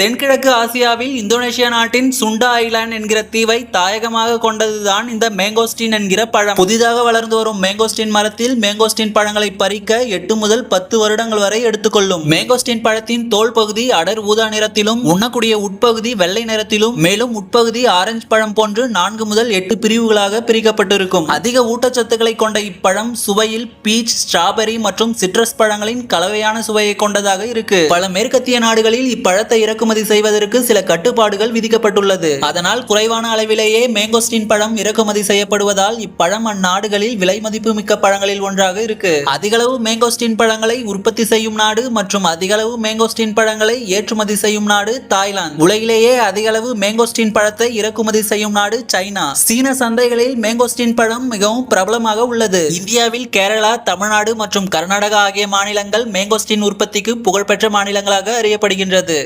தென்கிழக்கு ஆசியாவில் இந்தோனேஷியா நாட்டின் சுண்டா ஐலாண்ட் என்கிற தீவை தாயகமாக கொண்டதுதான் இந்த மேங்கோஸ்டின் என்கிற பழம். புதிதாக வளர்ந்து வரும் மேங்கோஸ்டின் மரத்தில் மேங்கோஸ்டின் பழங்களை பறிக்க எட்டு முதல் பத்து வருடங்கள் வரை எடுத்துக்கொள்ளும். மேங்கோஸ்டின் பழத்தின் தோல் பகுதி அடர் ஊதா நிறத்திலும் உண்ணக்கூடிய உட்பகுதி வெள்ளை நிறத்திலும் மேலும் உட்பகுதி ஆரஞ்சு பழம் போன்று நான்கு முதல் எட்டு பிரிவுகளாக பிரிக்கப்பட்டிருக்கும். அதிக ஊட்டச்சத்துக்களை கொண்ட இப்பழம் சுவையில் பீச் ஸ்ட்ராபெரி மற்றும் சிட்ரஸ் பழங்களின் கலவையான சுவையை கொண்டதாக இருக்கு. பல மேற்கத்திய நாடுகளில் இப்பழத்தை இறக்கும் இறக்குமதி செய்வதற்கு சில கட்டுப்பாடுகள் விதிக்கப்பட்டுள்ளது. அதனால் குறைவான அளவிலேயே மேங்கோஸ்டின் பழம் இறக்குமதி செய்யப்படுவதால் இப்பழம் அந்நாடுகளில் விலை மதிப்பு மிக்க பழங்களில் ஒன்றாக இருக்கு. அதிகளவு மேங்கோஸ்டின் பழங்களை உற்பத்தி செய்யும் நாடு மற்றும் அதிகளவு மேங்கோஸ்டின் பழங்களை ஏற்றுமதி செய்யும் நாடு தாய்லாந்து. உலகிலேயே அதிகளவு மேங்கோஸ்டின் பழத்தை இறக்குமதி செய்யும் நாடு சைனா. சீன சந்தைகளில் மேங்கோஸ்டின் பழம் மிகவும் பிரபலமாக உள்ளது. இந்தியாவில் கேரளா தமிழ்நாடு மற்றும் கர்நாடகா ஆகிய மாநிலங்கள் மேங்கோஸ்டின் உற்பத்திக்கு புகழ்பெற்ற மாநிலங்களாக அறியப்படுகின்றது.